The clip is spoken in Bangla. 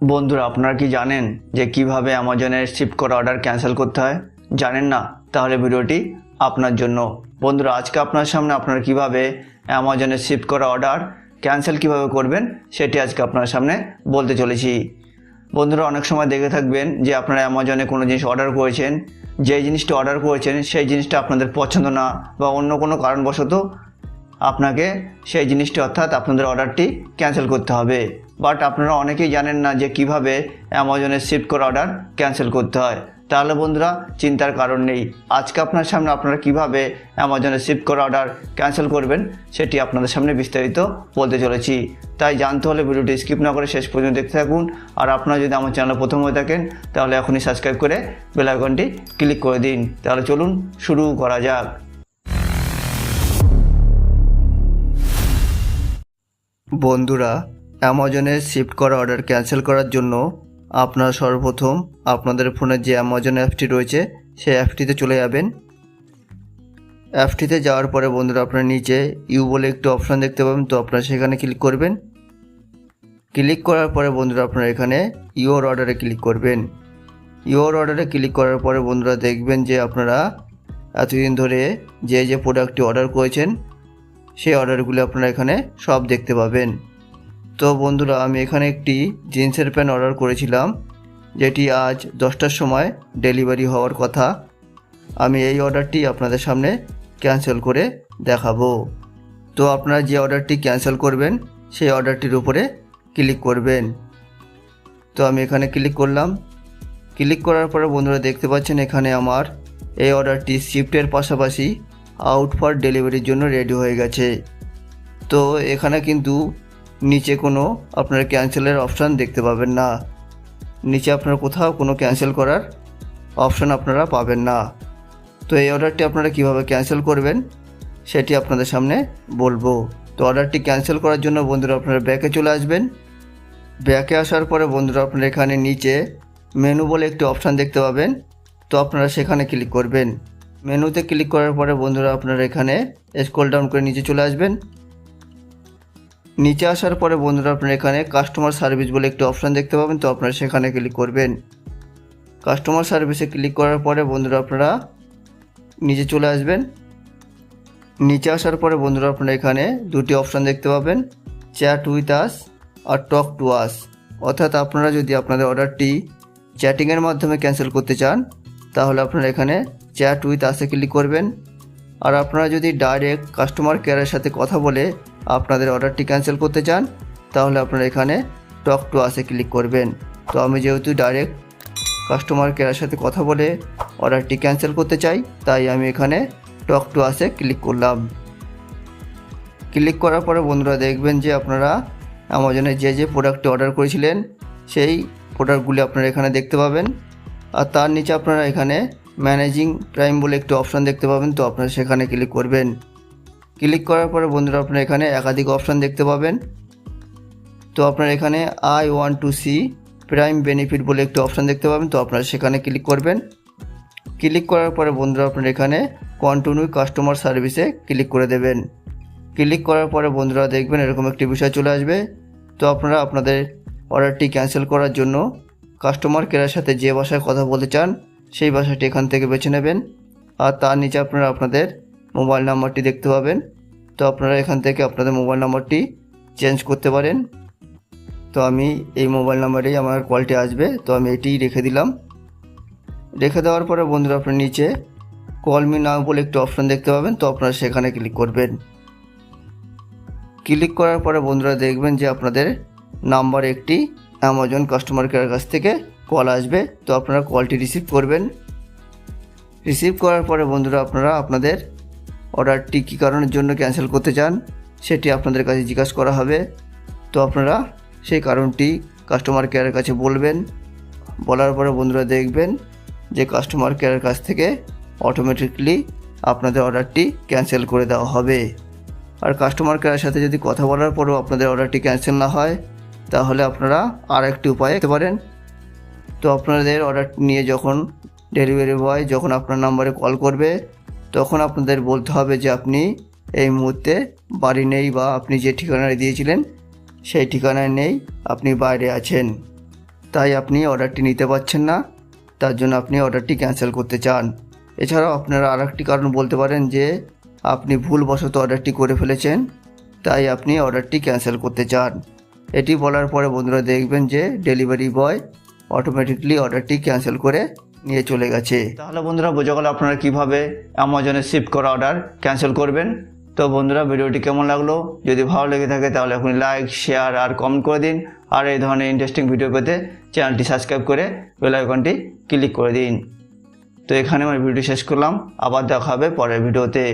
বন্ধুরা, আপনারা কি জানেন যে কীভাবে অ্যামাজনের শিফট করা অর্ডার ক্যান্সেল করতে হয়? জানেন না? তাহলে ভিডিওটি আপনার জন্য। বন্ধুরা, আজকে আপনার সামনে আপনারা কীভাবে অ্যামাজনের শিফট করা অর্ডার ক্যান্সেল কীভাবে করবেন, সেটি আজকে আপনার সামনে বলতে চলেছি। বন্ধুরা, অনেক সময় দেখে থাকবেন যে আপনারা অ্যামাজনে কোনো জিনিস অর্ডার করেছেন, যে জিনিসটি অর্ডার করেছেন, সেই জিনিসটা আপনাদের পছন্দ না বা অন্য কোনো কারণবশত আপনাকে সেই জিনিসটি অর্থাৎ আপনাদের অর্ডারটি ক্যান্সেল করতে হবে। বাট আপনারা অনেকেই জানেন না যে কীভাবে অ্যামাজনের শিফট করা অর্ডার ক্যান্সেল করতে হয়। তাহলে বন্ধুরা, চিন্তার কারণ নেই। আজকে আপনার সামনে আপনারা কীভাবে অ্যামাজনে শিফট করা অর্ডার ক্যান্সেল করবেন, সেটি আপনাদের সামনে বিস্তারিত বলতে চলেছি। তাই জানতে হলে ভিডিওটি স্কিপ না করে শেষ পর্যন্ত দেখতে থাকুন। আর আপনারা যদি আমার চ্যানেল প্রথম হয়ে থাকেন, তাহলে এখনই সাবস্ক্রাইব করে বেল আইকনটি ক্লিক করে দিন। তাহলে চলুন শুরু করা যাক। বন্ধুরা অ্যামাজনে শিফট করা অর্ডার ক্যান্সেল করার জন্য আপনারা সর্বপ্রথম আপনাদের ফোনে যে অ্যামাজন অ্যাপটি রয়েছে, সেই অ্যাপটিতে চলে যাবেন। অ্যাপটিতে যাওয়ার পরে বন্ধুরা আপনার নিচে ইউ বলে একটু অপশান দেখতে পাবেন, তো আপনারা সেখানে ক্লিক করবেন। ক্লিক করার পরে বন্ধুরা আপনারা এখানে ইওর অর্ডারে ক্লিক করবেন। ইওর অর্ডারে ক্লিক করার পরে বন্ধুরা দেখবেন যে আপনারা এতদিন ধরে যে যে প্রোডাক্টটি অর্ডার করেছেন, সেই অর্ডারগুলি আপনারা এখানে সব দেখতে পাবেন। তো বন্ধুরা, আমি এখানে একটি জিন্সের প্যান্ট অর্ডার করেছিলাম, যেটি আজ দশটার সময় ডেলিভারি হওয়ার কথা। আমি এই অর্ডারটি আপনাদের সামনে ক্যান্সেল করে দেখাবো। তো আপনারা যে অর্ডারটি ক্যান্সেল করবেন, সেই অর্ডারটির উপরে ক্লিক করবেন। তো আমি এখানে ক্লিক করলাম। ক্লিক করার পরে বন্ধুরা, দেখতে পাচ্ছেন এখানে আমার এই অর্ডারটি শিফটের পাশাপাশি আউট ফর ডেলিভারির জন্য রেডি হয়ে গেছে। তো এখানে কিন্তু নিচে কোনো আপনারা ক্যান্সেলের অপশান দেখতে পাবেন না। নিচে আপনারা কোথাও কোনো ক্যান্সেল করার অপশান আপনারা পাবেন না। তো এই অর্ডারটি আপনারা কীভাবে ক্যান্সেল করবেন, সেটি আপনাদের সামনে বলব। তো অর্ডারটি ক্যান্সেল করার জন্য বন্ধুরা আপনারা ব্যাকে চলে আসবেন। ব্যাকে আসার পরে বন্ধুরা আপনারা এখানে নিচে মেনু বলে একটি অপশান দেখতে পাবেন। তো আপনারা সেখানে ক্লিক করবেন। মেনুতে ক্লিক করার পরে বন্ধুরা আপনারা এখানে স্ক্রল ডাউন করে নিচে চলে আসবেন। নিচে আসার পরে বন্ধুরা আপনারা এখানে কাস্টমার সার্ভিস বলে একটি অপশান দেখতে পাবেন, তো আপনারা সেখানে ক্লিক করবেন। কাস্টমার সার্ভিসে ক্লিক করার পরে বন্ধুরা আপনারা নিচে চলে আসবেন। নিচে আসার পরে বন্ধুরা আপনারা এখানে দুটি অপশান দেখতে পাবেন চ্যাট উইথ আস আর টক টু আস অর্থাৎ আপনারা যদি আপনাদের অর্ডারটি চ্যাটিংয়ের মাধ্যমে ক্যান্সেল করতে চান, তাহলে আপনারা এখানে চ্যাট উইথ আসে ক্লিক করবেন। আর আপনারা যদি ডাইরেক্ট কাস্টমার কেয়ারের সাথে কথা বলে আপনাদের অর্ডারটি ক্যান্সেল করতে চান, তাহলে আপনারা এখানে টক টু আসে ক্লিক করবেন। তো আমি যেহেতু ডাইরেক্ট কাস্টমার কেয়ারের সাথে কথা বলে অর্ডারটি ক্যান্সেল করতে চাই, তাই আমি এখানে টক টু আসে ক্লিক করলাম। ক্লিক করার পরে বন্ধুরা দেখবেন যে আপনারা অ্যামাজনে যে যে প্রোডাক্টটি অর্ডার করেছিলেন, সেই প্রোডাক্টগুলি আপনারা এখানে দেখতে পাবেন। আর তার নিচে আপনারা এখানে ম্যানেজিং প্রাইম বলে একটি অপশান দেখতে পাবেন, তো আপনারা সেখানে ক্লিক করবেন। ক্লিক করার পরে বন্ধুরা আপনারা এখানে একাধিক অপশান দেখতে পাবেন। তো আপনারা এখানে I one two C prime benefit বলে একটি অপশান দেখতে পাবেন, তো আপনারা সেখানে ক্লিক করবেন। ক্লিক করার পরে বন্ধুরা আপনারা এখানে কন্টিনিউ কাস্টমার সার্ভিসে ক্লিক করে দেবেন। ক্লিক করার পরে বন্ধুরা দেখবেন এরকম একটি বিষয় চলে আসবে। তো আপনারা আপনাদের অর্ডারটি ক্যান্সেল করার জন্য কাস্টমার কেয়ারের সাথে যে ভাষায় কথা বলতে চান, সেই ভাষাটি এখান থেকে বেছে নেবেন। আর তার নিচে আপনারা আপনাদের মোবাইল নাম্বারটি দেখতে পাবেন। তো আপনারা এখান থেকে আপনাদের মোবাইল নাম্বারটি চেঞ্জ করতে পারেন। তো আমি এই মোবাইল নাম্বারেই আমার কলটি আসবে। তো আমি এটিই রেখে দিলাম। রেখে দেওয়ার পরে বন্ধুরা আপনার নিচে কল মি নাও বলে একটি অপশান দেখতে পাবেন। তো আপনারা সেখানে ক্লিক করবেন। ক্লিক করার পরে বন্ধুরা দেখবেন যে আপনাদের নাম্বার একটি অ্যামাজন কাস্টমার কেয়ার কাছ থেকে কল আসবে। তো আপনারা কলটি রিসিভ করবেন। রিসিভ করার পরে বন্ধুরা, আপনারা আপনাদের অর্ডারটি কী কারণের জন্য ক্যান্সেল করতে চান, সেটি আপনাদের কাছে জিজ্ঞাসা করা হবে। তো আপনারা সেই কারণটি কাস্টমার কেয়ারের কাছে বলবেন। বলার পরে বন্ধুরা দেখবেন যে কাস্টমার কেয়ারের কাছ থেকে অটোমেটিকলি আপনাদের অর্ডারটি ক্যান্সেল করে দেওয়া হবে। আর কাস্টমার কেয়ারের সাথে যদি কথা বলার পরেও আপনাদের অর্ডারটি ক্যান্সেল না হয়, তাহলে আপনারা আর একটি উপায় দিতে পারেন। তো আপনাদের অর্ডার নিয়ে যখন ডেলিভারি বয় যখন আপনার নাম্বারে কল করবে তখন আপনাদের বলতে হবে যে আপনি এই মুহূর্তে বাড়ি নেই বা আপনি যে ঠিকানায় দিয়েছিলেন, সেই ঠিকানায় নেই, আপনি বাইরে আছেন। তাই আপনি অর্ডারটি নিতে পারছেন না, তার জন্য আপনি অর্ডারটি ক্যান্সেল করতে চান। এছাড়াও আপনারা আর একটি কারণ বলতে পারেন যে আপনি ভুলবশত অর্ডারটি করে ফেলেছেন, তাই আপনি অর্ডারটি ক্যান্সেল করতে চান। এটি বলার পরে বন্ধুরা দেখবেন যে ডেলিভারি বয় অটোমেটিকলি অর্ডারটি ক্যান্সেল করে নিয়ে চলে গেছে। তাহলে বন্ধুরা, বোঝা গেল আপনারা কীভাবে অ্যামাজনে শিফট করা অর্ডার ক্যান্সেল করবেন। তো বন্ধুরা, ভিডিওটি কেমন লাগল? যদি ভালো লেগে থাকে, তাহলে এখন লাইক শেয়ার আর কমেন্ট করে দিন। আর এই ধরনের ইন্টারেস্টিং ভিডিও পেতে চ্যানেলটি সাবস্ক্রাইব করে বেল আইকনটি ক্লিক করে দিন। তো এখানে আমার ভিডিও শেষ করলাম। আবার দেখা হবে পরের ভিডিওতে